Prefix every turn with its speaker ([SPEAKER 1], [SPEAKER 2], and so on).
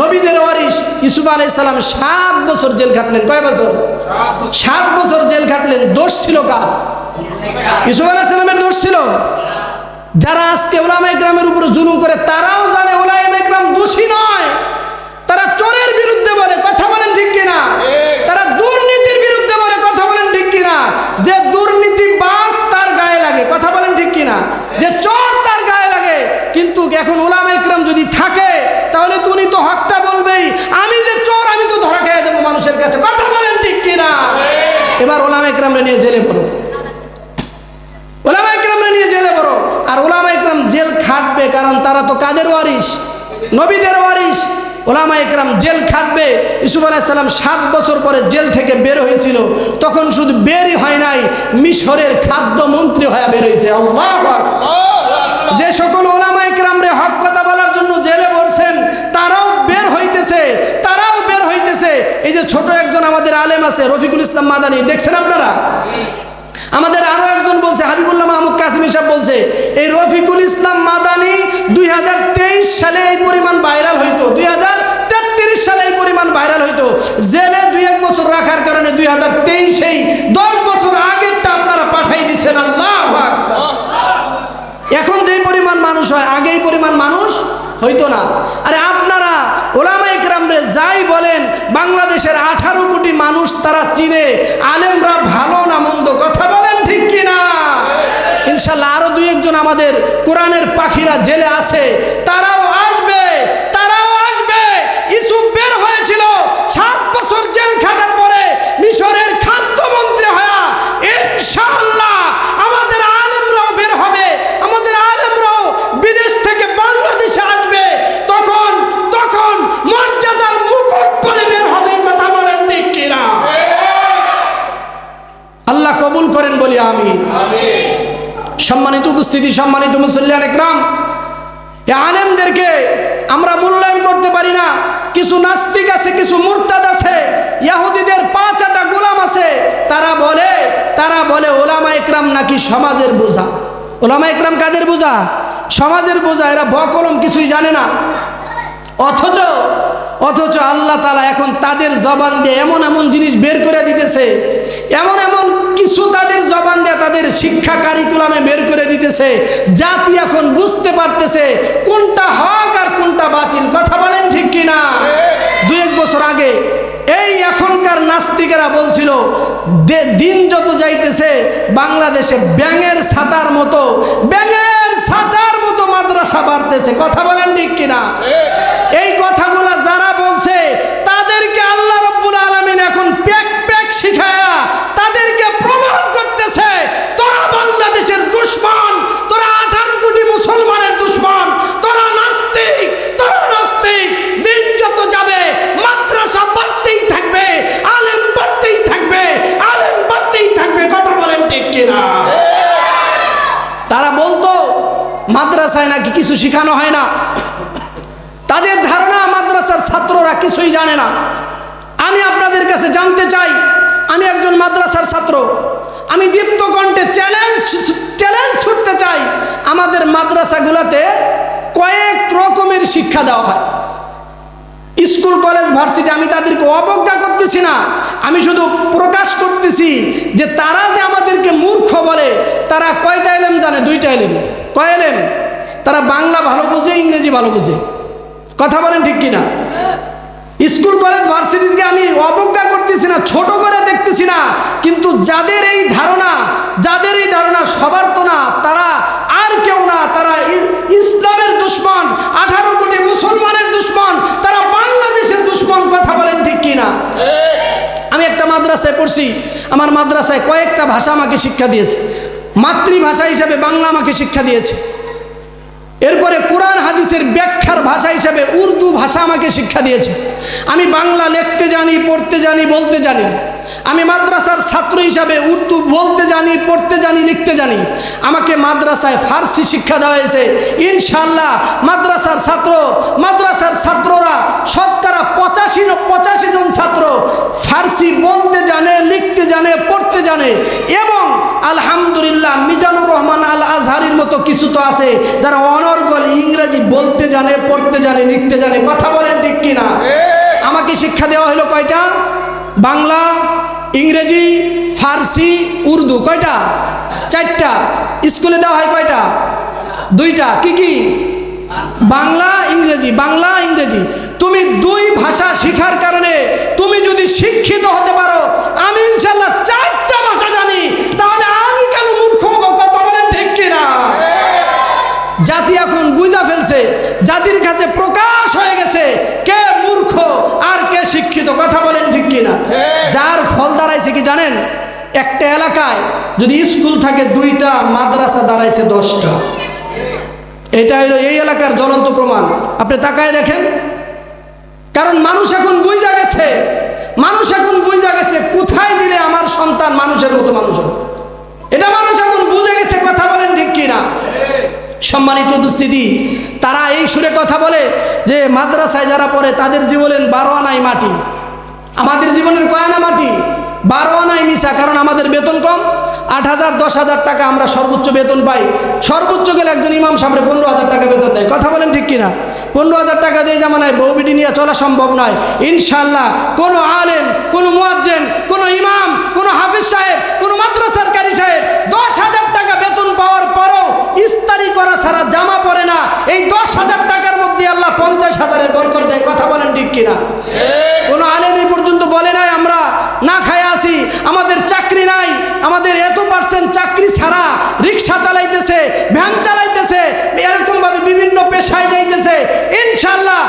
[SPEAKER 1] নবীদের ওয়ারিস ইসুফ সালাম সাত বছর জেল খাটলেন। কয় বছর? সাত বছর জেল খাটলেন। দোষ ছিল কার? ইসুফ আলাইসাল্লামের দোষ ছিল? যারা আজকে ওলাম একরামের উপরে জুলুম করে, তারাও জানে ওলাম একরাম দোষী নয়। তারা চোরের বিরুদ্ধে বলে। কথা বলেন ঠিক কিনা তারা দুর্নীতির বিরুদ্ধে বলে কথা বলেন ঠিক কিনা যে দুর্নীতি বাস তার গায়ে লাগে কথা বলেন ঠিক কিনা যে চোর তার গায়ে লাগে কিন্তু এখন ওলামা ইকরাম যদি থাকে তাহলে তো উনি তো হকটা বলবেই আমি যে চোর আমি তো ধরা খেয়ে যাব মানুষের কাছে কথা বলেন ঠিক কিনা এবার ওলামা ইকরামরে নিয়ে জেলে পড়ো। ওলামা ইকরামরে নিয়ে জেলে পড়ো। আর ওলামা ইকরাম জেল খাটবে কারণ তারা তো কাদের ওয়ারিস নবীদের ওয়ারিস ওলামা ইকরাম জেল খাটবে। ইসুফ আলাইসাল্লাম সাত বছর পরে জেল থেকে বের হয়েছিল। তখন শুধু বেরই হয় নাই, মিশরের খাদ্যমন্ত্রী হয়ে বের হয়েছে। যে সকল ওলামা ইকরামরে হক কথা বলার জন্য জেলে পড়ছেন তারাও বের হইতেছে তারাও বের হইতেছে এই যে ছোট আমাদের আলেম আছে, রফিকুল ইসলাম মাদানি, দেখছেন আপনারা? আমাদের আরও একজন বলছে, হাবিবুল্লাহ মাহমুদ কাসিম সাহেব বলছে, এই রফিকুল ইসলাম মাদানি দুই সালে এই পরিমাণ ভাইরাল হইতো, দুই সালে এই পরিমাণ ভাইরাল হইতো। জেলে দুই এক বছর রাখার কারণে দুই হাজার তেইশেই দশ বছর আগেরটা আপনারা পাঠাই দিচ্ছেন আল্লাহ এখন যেই পরিমাণ মানুষ হয় আগে এই পরিমাণ মানুষ হইতো না। আরে আপনারা ওলামা ইকরামরে যাই বলেন, বাংলাদেশের আঠারো কোটি মানুষ তারা চিনে, আলেমরা ভালো না মন্দ কথা বলেন ঠিক কিনা? ইনশাল্লাহ আরও দুই একজন আমাদের কোরআনের পাখিরা জেলে আছে তারাও আসবে তারাও আসবে ইসুফ বের হয়েছিল সাত বছর জেল খাটার পরে মিশরের খাদ্যমন্ত্রী হয়া ইনশাআল্লাহ আমাদের আলেমরাও বের হবে আমাদের আলেমরাও বিদেশ থেকে বাংলাদেশে আসবে তখন তখন মর্যাদার মুকুট পরে বের হবে কথা বলেন ঠিক কিনা আল্লাহ কবুল করেন বলি আমি সম্মানিত উপস্থিতি, সম্মানিত মুসল্লিয়ান একরাম আলেমদেরকে আমরা মূল্যায়ন করতে পারি না। কিছু নাস্তিক আছে, কিছু মুরতাদ আছে, ইয়াহুদিদের পাঁচাটা গোলাম আছে। তারা বলে তারা বলে, ওলামা একরাম নাকি সমাজের বোঝা? ওলামা একরাম কাদের বোঝা? সমাজের বোঝা, এরা বকলম, কিছুই জানে না। অথচ অথচ আল্লাহ তালা এখন তাদের জবান দিয়ে এমন এমন জিনিস বের করে দিতেছে। এমন এমন কিছু তাদের জবান দিয়ে তাদের শিক্ষা কারিকুলামে বের করে দিতেছে। জাতি এখন বুঝতে পারতেছে কোনটা হক আর কোনটা বাতিল। কথা বলেন ঠিক কিনা? দু এক বছর আগে এই এখনকার নাস্তিকেরা বলছিল দিন যত যাইতেছে বাংলাদেশে ব্যাঙের ছাতার মতো ব্যাঙের ছাতার মতো মাদ্রাসা বাড়তেছে। কথা বলেন ঠিক কিনা? এই কথাগুলা মাদ্রাসায় নাকি কিছু শেখানো হয় না। তাদের ধারণা মাদ্রাসার ছাত্ররা কিছুই জানে না। আমি আপনাদের কাছে জানতে চাই, আমি একজন মাদ্রাসার ছাত্র। আমি দীপ্ত কণ্ঠে চ্যালেঞ্জ চ্যালেঞ্জ ছুটতে চাই, আমাদের মাদ্রাসাগুলোতে কয়েক রকমের শিক্ষা দেওয়া হয়। স্কুল, কলেজ, ভার্সিটি, আমি তাদেরকে অবজ্ঞা করতেছি না। আমি শুধু প্রকাশ করতেছি যে তারা যে আমাদেরকে মূর্খ বলে তারা কয়টা এলেম জানে দুইটা এলেম কয় এলেম তারা বাংলা ভালো বোঝে ইংরেজি ভালো বোঝে। কথা বলেন ঠিক কিনা? স্কুল কলেজ ভার্সিটিকে আমি অবজ্ঞা করতেছি না ছোট করে দেখতেছি না কিন্তু যাদের এই ধারণা যাদের এই ধারণা সবার তো না তারা আর কেউ না তারা ইসলামের দুশ্মন আঠারো কোটি মুসলমানের দুশ্মন তারা বাংলাদেশের দুশ্মন কথা বলেন ঠিক কিনা? আমি একটা মাদ্রাসায় পড়ছি আমার মাদ্রাসায় কয়েকটা ভাষা আমাকে শিক্ষা দিয়েছে। মাতৃভাষা হিসাবে বাংলা আমাকে শিক্ষা দিয়েছে। এরপরে কোরআন হাদিসের ব্যাখ্যার ভাষা হিসাবে উর্দু ভাষা আমাকে শিক্ষা দিয়েছে। আমি বাংলা লিখতে জানি, পড়তে জানি, বলতে জানি। আমি মাদ্রাসার ছাত্র হিসাবে উর্দু বলতে জানি, পড়তে জানি, লিখতে জানি। আমাকে মাদ্রাসায় ফার্সি শিক্ষা দেওয়া হয়েছে। ইনশাল্লাহ মাদ্রাসার ছাত্র, মাদ্রাসার ছাত্ররা শতকরা পঁচাশি পঁচাশি জন ছাত্র ফার্সি বলতে জানে, লিখতে জানে, পড়তে জানে। এবং মতো কিছু তো আছে যারা অনর্গল ইংরেজি বলতে জানে পড়তে জানে লিখতে জানে কথা বলেন ঠিক কিনা? আমাকে শিক্ষা দেওয়া হলো কয়টা? বাংলা ইংরেজি ফার্সি উর্দু কয়টা? চারটা। স্কুলে দেওয়া হয় কয়টা? দুইটা। কি কি? বাংলা ইংরেজি বাংলা ইংরেজি। তুমি দুই ভাষা শিখার কারণে তুমি যদি শিক্ষিত হতে পারো আমি ইনশাল্লাহ চারটা ভাষা জানি তাহলে আমি কেন মূর্খ হব কথা বলেন ঠিক কিনা জাতি এখন বুঝা ফেলছে জাতির কাছে প্রকাশ হয়ে গেছে কে মূর্খ আর কে শিক্ষিত কথা বলেন ঠিক কিনা যার ফল দাঁড়াইছে কি জানেন একটা এলাকায় যদি স্কুল থাকে দুইটা, মাদ্রাসা দাঁড়াইছে দশটা। এটা হলো এই এলাকার জ্বলন্ত প্রমাণ। আপনি তাকায় দেখেন। কারণ মানুষ এখন বুঝা গেছে, মানুষ এখন বুঝা গেছে, কোথায় দিলে আমার সন্তান মানুষের মতো মানুষ হবে? এটা মানুষ এখন বুঝে গেছে, কথা বলেন ঠিক কিনা? সম্মানিত উপস্থিতি, তারা এই সুরে কথা বলে যে মাদ্রাসায় যারা পড়ে তাদের জীবনের বারো আনাই মাটি। আমাদের জীবনের কয়ানা মাটি। বারো আনাই মিশা, কারণ আমাদের বেতন কম। আট হাজার, দশ হাজার টাকা আমরা সর্বোচ্চ বেতন পাই। সর্বোচ্চ গেলে একজন ইমাম সামনে পনেরো হাজার টাকা বেতন দেয়। কথা বলেন ঠিক কিনা? পনেরো হাজার টাকা দিয়ে জামানায় বউ বিটি নিয়ে চলা সম্ভব নয়। ইনশাল্লাহ কোনো আলেম, কোনো মুয়াজ্জেন, কোনো ইমাম, কোনো হাফিজ সাহেব, কোনো মাদ্রাসার কারি সাহেব দশ হাজার টাকা বেতন পাওয়ার পরও ইস্তারি করা ছাড়া জামা পরে না। এই দশ হাজার টাকার মধ্যে আল্লাহ পঞ্চাশ হাজারের বরকত দেয়। কথা বলেন ঠিক কিনা? পেশায় যাইতেছে। ইনশাল্লাহ